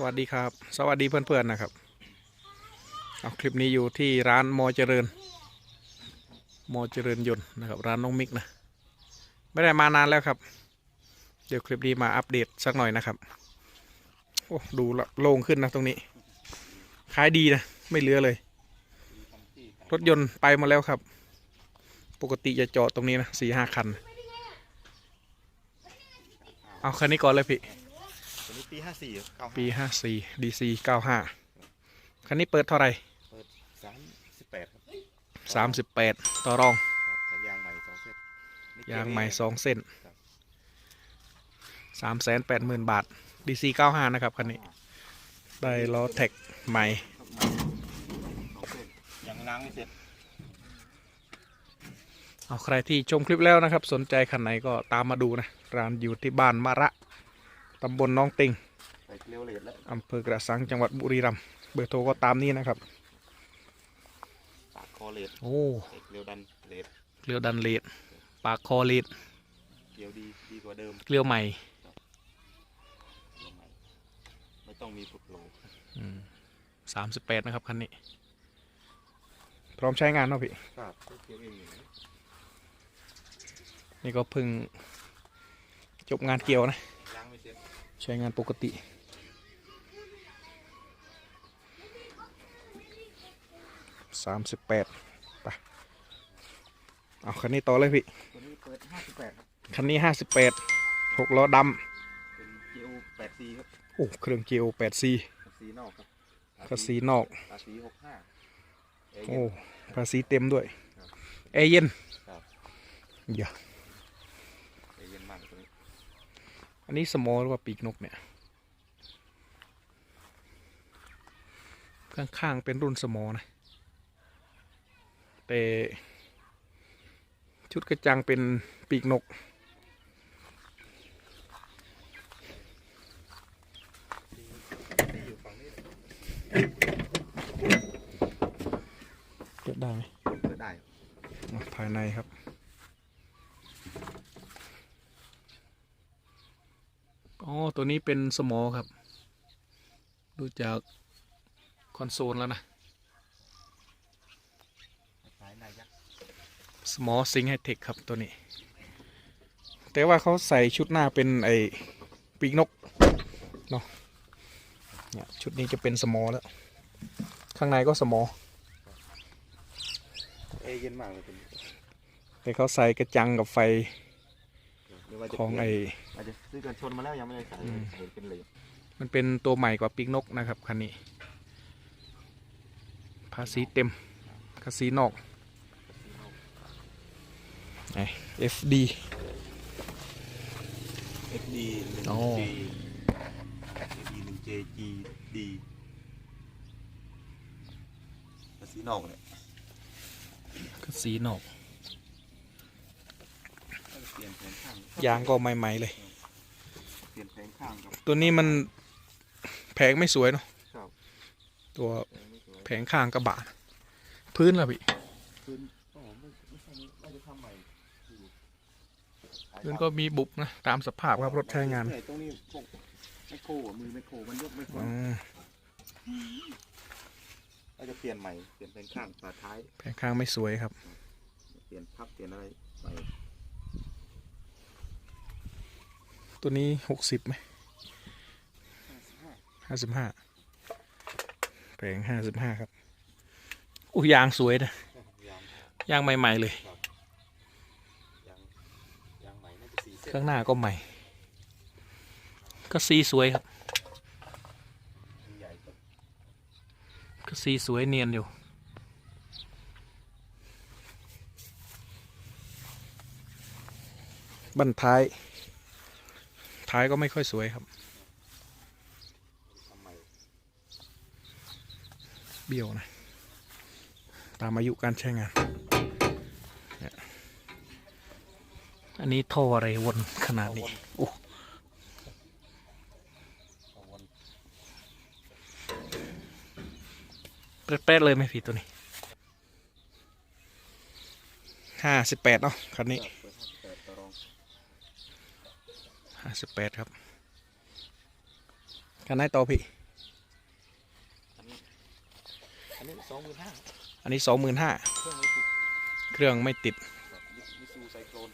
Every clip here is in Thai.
สวัสดีครับ สวัสดีเพื่อนๆนะครับ เอาคลิปนี้อยู่ที่ร้านมอเจริญ มอเจริญยนต์นะครับร้านน้องมิกนะ ไม่ได้มานานแล้วครับ เดี๋ยวคลิปนี้มาอัปเดตสักหน่อยนะครับ โอ้ดูละโล่งขึ้นนะตรงนี้ ขายดีนะ ไม่เหลือเลย รถยนต์ไปมาแล้วครับ ปกติจะจอดตรงนี้นะสี่ห้าคัน เอาคันนี้ก่อนเลยพี่ ปีห้าสี่เก้าปีห้าสี่ดีซีเก้าห้าคันนี้เปิดเท่าไหร่เปิดสามสิบแปดครับสามสิบแปดต่อรองครับแต่ยางใหม่สองเส้นนี่ยางใหม่สองเส้นครับสามแสนแปดหมื่นบาทดีซีเก้าห้านะครับคันนี้ได้ล้อแท็กใหม่สองเส้นยังล้างไม่เสร็จ เอาใครที่ชมคลิปแล้วนะครับ สนใจคันไหนก็ตามมาดูนะร้านอยู่ที่บ้านมะระ ตำบลน้องติงใส่เกลียวเลดแล้วอำเภอกระสังจังหวัดบุรีรัมย์เบอร์โทรก็ตามนี้นะครับปากคอเลดโอ้ใส่เกลียวดันเลดเกลียวดันเลดปากคอเลดเกลียวดีดีกว่าเดิมเกลียวใหม่เกลียวใหม่ไม่ต้องมีปุดโหลสามสิบแปดนะครับคันนี้ พร้อมใช้งานเนาะพี่ครับเกลียวเองอยู่นะนี่ก็เพิ่งจบงานเกี่ยวนะ ใช้งานปกติสามสิบแปดไปเอาคันนี้ต่อเลยพี่ ตัวนี้เปิดห้าสิบแปดครับคันนี้ห้าสิบแปดหกล้อดเป็นเกลียวแปดซีครับำโอ้เครื่องเจียวแปดซีภาษีนอกครับภาษีนอกภาษีหกห้าเอเย่นโอ้ ภาษีเต็มด้วยครับเอเย็นครับ เดี๋ยว เอเย่นมากตัวนี้ อันนี้สมอหรือว่าปีกนกเนี่ย ข้างๆเป็นรุ่นสมอนะ แต่ ชุดกระจังเป็นปีกนกที่อยู่ฝั่งนี้เปิดได้ไหมเปิดได้อะภายในครับ อ๋อ ตัวนี้เป็นสมอครับ ดูจากคอนโซลแล้วนะสายนายยักษ์สมอซิงไฮเทคครับตัวนี้ แต่ว่าเขาใส่ชุดหน้าเป็นไอปีกนกเนาะเนี่ยชุดนี้จะเป็นสมอแล้ว ข้างในก็สมอเอเย็นมากเลยตัวนี้แต่เขาใส่กระจังกับไฟไม่ ว่าจะของไอ อาจจะซื้อกันชนมาแล้วยังไม่ได้ใส่อืม เห็นเป็นเหลยมันเป็นตัวใหม่กว่าปีกนกนะครับคันนี้ ภาษีเต็มภาษีนอกไอ FD เอฟดีหนึ่งอ๋อเจเอฟดีหนึ่งเจจีดีภาษีนอกเนี่ยภาษีนอก เปลี่ ยนแผงข้างยางก็ใหม่ๆเลย เปลี่ยนแผงข้างครับตัวนี้มันแผงไม่สวยเนาะครับตัวแผงไม่สวยแผงข้างกระบะพื้นละพี่พื้นอ๋อไม่ไม่ใช่นี้น่าจะทำใหม่อยู่ขายพื้นก็มีบุบนะตามสภาพครับรถใช้งานเยตรงนี้พวกไมโครอะมือไมโครมันยกไม่ขึ้นอืมเราจะเปลี่ยนใหม่เปลี่ยนแผงข้างฝาท้ายแผงข้างไม่สวยครับ เปลี่ยนพับเปลี่ยนอะไรใหม่ ตัวนี้หกสิบไหมห้าสิบห้าแผงห้าสิบห้าครับอู้ยางสวยนะยางยางใหม่ ๆ เลยยางยางใหม่น่าจะสี่เส้นข้างหน้าก็ใหม่ ก็สีสวยครับใหญ่ครับก็สีสวยเนียนอยู่บันท้าย ท้ายก็ไม่ค่อยสวยครับทำใหม่เบี้ยวนะ ตามอายุการใช้งานเนี่ยอันนี้ท่ออะไรวนขนาดนี้โอ้เอาวนเป๊ะๆเลยไหมพี่ตัวนี้ห้าสิบแปดเนาะคันนี้ ห้าสิบแปดครับกันไหนต่อพี่ อันนี้สองหมื่นห้าอันนี้สองหมื่นห้าเครื่องไม่ติดเครื่องมิซูไซโคลน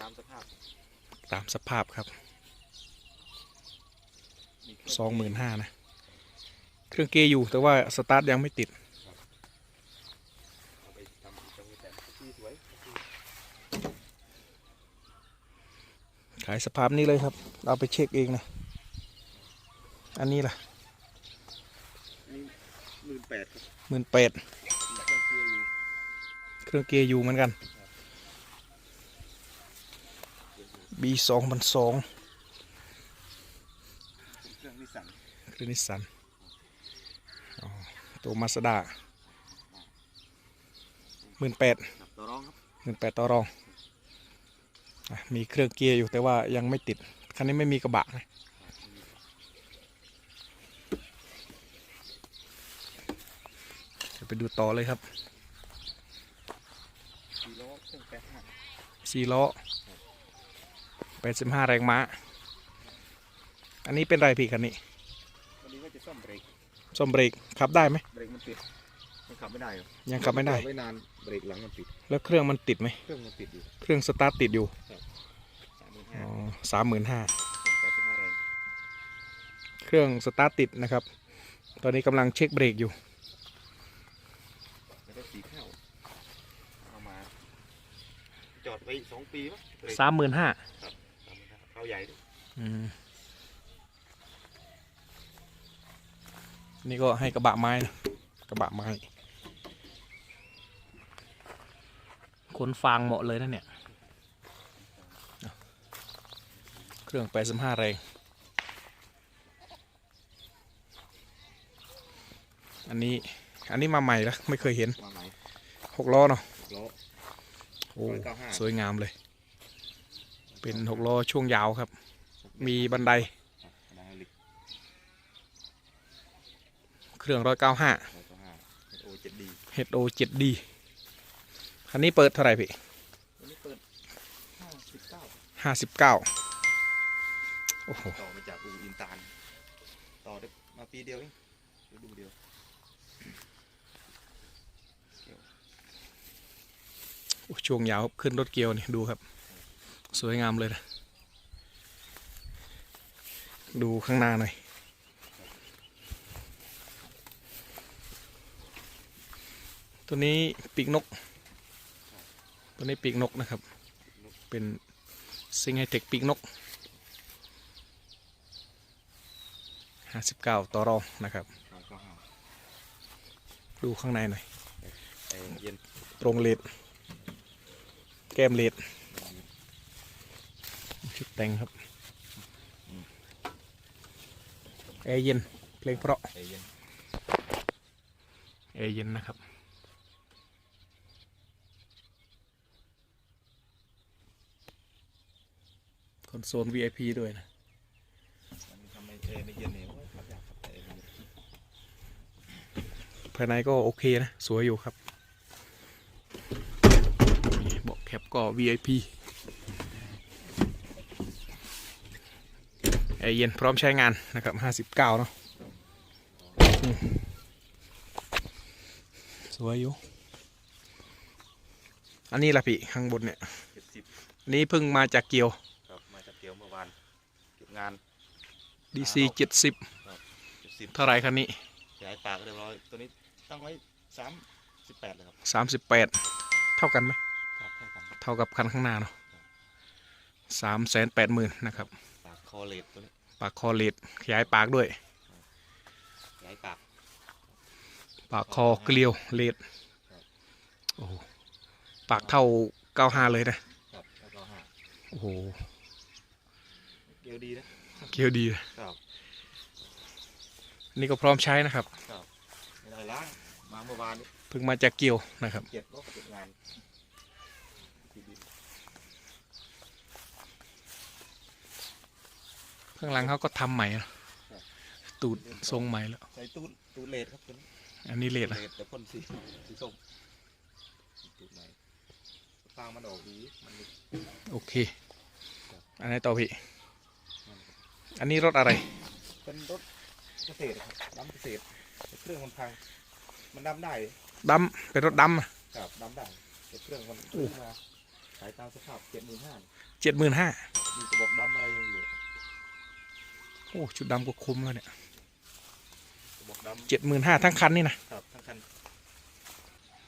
ตามสภาพตามสภาพครับเสองหมื่นห้านะ เครื่องเกียร์อยู่แต่ว่าสตาร์ทยังไม่ติด ขายสภาพนี้เลยครับเอาไปเช็คเองนะ อันนี้ล่ะนี่หมื่นแปดครับหมื่นแปดมีเครื่องเกียร์อยู่เครื่องเกยร์อยู่เหมือนกัน B สองพันสองเครื่องนิสสันเครื่องนิสสันอ๋อตัวมาสด้าหมื่นแปดครับต่อรองครับหมื่นแปดต่อรองอะ มีเครื่องเกียร์อยู่แต่ว่ายังไม่ติด คันนี้ไม่มีกระบะนะเดี๋ยวไปดูต่อเลยครับสี่ล้อเครื่องแปดห้าสี่ล้อแปดสิบห้าแรงม้า อันนี้เป็นไรพี่คันนี้วันนี้ก็จะซ่อมเบรกซ่อมเบรกขับได้ไหมเบรกมันติด มันขับไม่ได้ครับยังขับไม่ได้จอไว้นานเบรกหลังมันติด แล้วเครื่องมันติดไหม เครื่องมันติดอยู่เครื่องสตาร์ทติดอยู่สามหมื่นอ๋ห้าอสามหมื่นห้าแปดสิบห้าแรงเครื่องสตาร์ทติดนะครับ ตอนนี้กำลังเช็คเบรกอยู่ แล้วก็สีข้าวเอามา จอดไว้สองปีมั้งเบรกสามหมื่นห้าสามหมื่นห้าเข้าใหญ่ด้วยนี่ก็ให้กระบะไม้นะกระบะไม้ คนฟางเหมาะเลยนะเนี่ย เครื่องไปสิบห้าแรง อันนี้ อันนี้มาใหม่ละไม่เคยเห็นหกล้อเนาะโอ้สวยงามเลย เป็นหกล้อช่วงยาวครับ มีบันได เครื่องร้อยเก้าห้าเฮดโอเจ็ดดี คันนี้เปิดเท่าไหร่พี่วันนี้เปิดห้าสิบเก้าห้าสิบเก้าโอ้โหต่อมาจากอูอินตาลต่อได้มาปีเดียวเองฤดูเดียวช่วงยาวขึ้นรถเกียวนี่ดูครับ สวยงามเลยนะ ดูข้างหน้าหน่อยตัวนี้ปีกนก ตัวนี้ปีกนกนะครับ เป็นซิงไฮเทคปีกนก 59 ต่อรองนะครับร้อยเก้าห้าดูข้างในหน่อยไอ้เย็นตรงเลดแก้มเลดชุดแต่งครับแอร์เย็นเพลงเพราะไอ้เย็นแอร์เย็นนะครับ คอนโซล VIP ด้วยนะมันทำไมเอไม่เย็นเนี่ยโอ้ยขับยากครับแต่เอไม่เย็นภายในก็โอเคนะ สวยอยู่ครับนี่เบอกแคปก็ VIP แอร์เย็นพร้อมใช้งานนะครับ 59 เนาะอืมสวยอยู่ อันนี้ละพี่ ข้างบนเนี่ยเจ็ดสิบอันนี้เพิ่งมาจากเกียว งาน DC 70เจ็ดสิบเท่าไหรคันนี้ย้ายปากเรียบร้อยตัวนี้ตั้งไว้สามสิบแปดเลยครับ38เท่ากันไหมครับเท่ากันเท่ากับคันข้างหน้าเนาะสามแสนแปดหมื่นนะครับ ปากคอเลดตัวนี้ปากคอเลดขยายปากด้วยย้ายปาก ปากคอเกลียวเลดโอ้โหปากเท่า95เลยนะครับแล้วก็ห้าโอ้โหเกียวดีนะ เกียวดีนะครับอันนี่ก็พร้อมใช้นะครับไม่ได้ล้าง มาเมื่อวานนี้เพิ่งมาจากเกียวนะครับ เก็บรถเก็บงานที่ดินข้างหลังเขาก็ทำใหม่นะตูดทรงใหม่แล้ว ใส่ตู้ตู้เลดครับตัวนี้อันนี้เลดนะเลดแต่พ่นสีสีส้มตู้ไหนฟางมันออกดีมันมีโอเค อันไหนี้ต่อพี่ อันนี้รถอะไร เป็นรถเกษตรครับน้ำเกษตรแต่เครื่องมันพังมันมันดำได้ดำเป็นรถดำครับดำได้แต่เครื่องมันโอ้ขึ้นมาขายตามสภาพเจ็ดหมื่นห้าเจ็ดหมื่นห้ามีกระบอกดำอะไรยังอยู่โอ้ชุดดำก็คุ้มแล้วเนี่ยกระบอกดเจ็ดหมื่นห้าทั้งคันนี่นะำครับทั้งคัน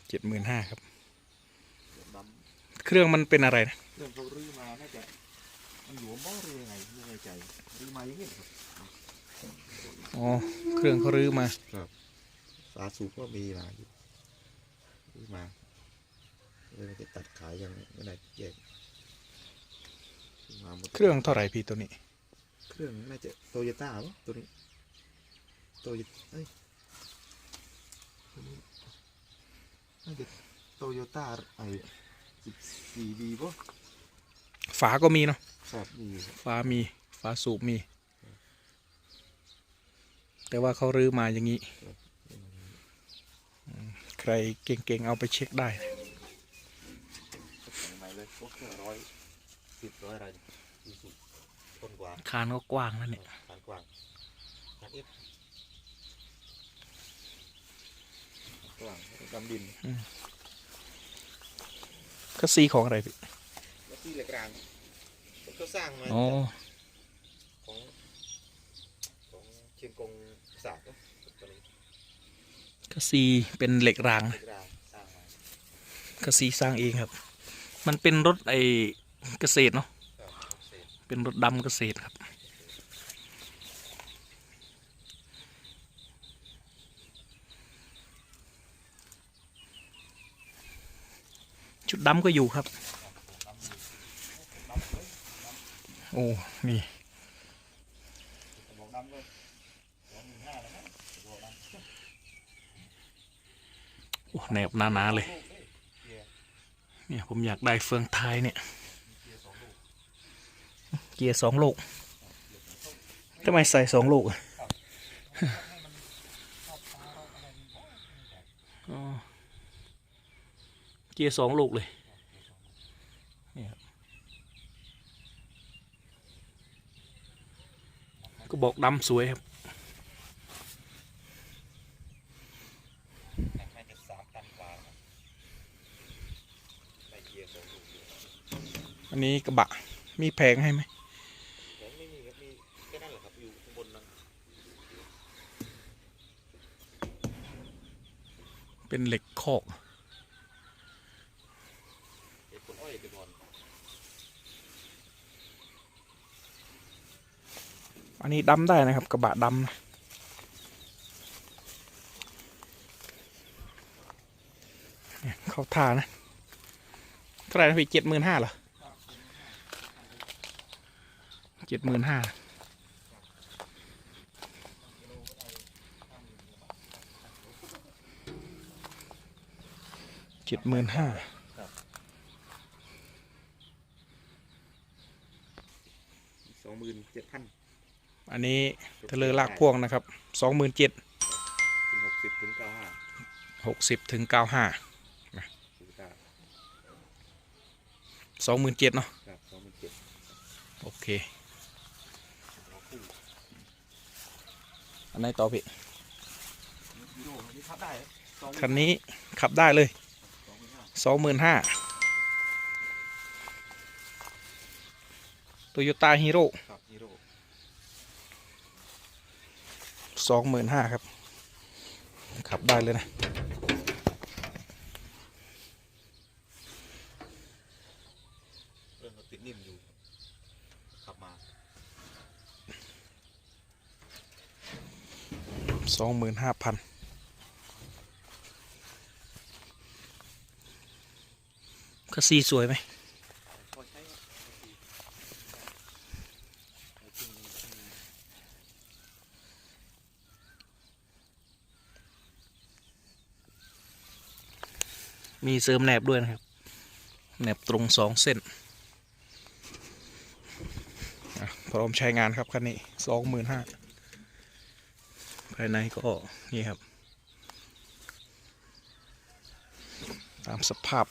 เจ็ดหมื่นห้าครับกระบอกดเครื่องมันเป็นอะไรนะำเครื่องเขารื้อมาน่าจะ มันหลวมบ้อหรือยังไงไม่แน่ใจรื้อมาอย่างนี้ครับอ๋อ เครื่องเขารื้อมาฝาสูบก็มีมาอยู่รื้อมาเลยมันจะตัดขายยังไม่ได้แยกรื้อมาหมดเครื่องเท่าไหร่พี่ตัวนี้ เครื่องน่าจะโตโยต้าปะตัวนี้โตโยเอ้ยตัวนี้น่าจะโตโยต้าไอ้สิบสี่บีป่ะ ฝาก็มีเนาะครับมีอยู่ครับฝามีฝาสูบมี แต่ว่าเขารื้อมาอย่างนี้อืมใครเก่งๆเอาไปเช็คได้ใหม่เลยพวกเครื่องร้อยสิบร้อยอะไรดีสุดต้นกว่าคานก็กว้างนั่นเนี่ยขานกว้างขานเอฟกว้างดำดินก็ซีของอะไรพี่แล้ว ที่เหล็กรางเขาสร้างมาอ๋อของของเชียงกงศาสตร์นะตัวนี้ก็ซีเป็นเหล็กรางเหนะล็กรางสร้างมาก็ซีสร้างเองครับ มันเป็นรถไอเกษตรเนาะครับเศษเป็นรถดำเกษตรครับชุดดำก็อยู่ครับ โอ้นี่กระบอกดำก็สองหมื่นห้าแล้วนะกระบอกดำโอ้แนบหนาๆเลย เนี่ยผมอยากได้เฟืองท้ายเนี่ย เกียร์สองลูกทำไมใส่สองลูกอะเกียร์สองลูกเลยครับก็ บอกดำสวยครับน่าจะสามตันกว่าครับได้เกียร์สองลูกอยู่อันนี้กระบะ มีแผงให้ไหมผมไม่มีครับ มีแค่นั้นแหละครับ อยู่ข้างบนนั้น เป็นเหล็กคอก ไอ้คนอ้อยไปก่อน อั นนี้ดำได้นะครับ กระบะดำเนี่ยเข้าท่านะเท่าไหร่นะพี่เจ็ดหมื่นห้าเหรอเจ็ดหมื่นห้าเจ็ดหมื่นห้าสองหมื่นเจ็ดพัน อันนี้เทเลอร์ลากพ่วงนะครับสองหมื่นเจ็ดถึงหกสิบถึงเก้าห้าหกสิบถึงเก้าห้าถูกต้าสองหมื่นเจ็ดเนาะครับสองหมื่นเจ็ดโอเคล้อคู่อันไหนต่อพี่ยูโรอันนี้ขับได้สองคันนี้ขับได้เลยสองหมื่นห้าสองหมื่นห้าโตโยต้าฮีโร่ ครับฮีโร่ สองหมื่นห้าครับ ขับได้เลยนะเรื่องเขาติดนิ่มอยู่ ขับมาสองหมื่นห้าพันคัสซีสวยไหม พอใช้ครับไอ้ที่นี่ที่นี่ มีเสริมแหนบด้วยนะครับแหนบตรงสองเส้นพร้อมใช้งานครับคันนี้สองหมื่นห้าภายในก็นี่ครับ ตามสภาพ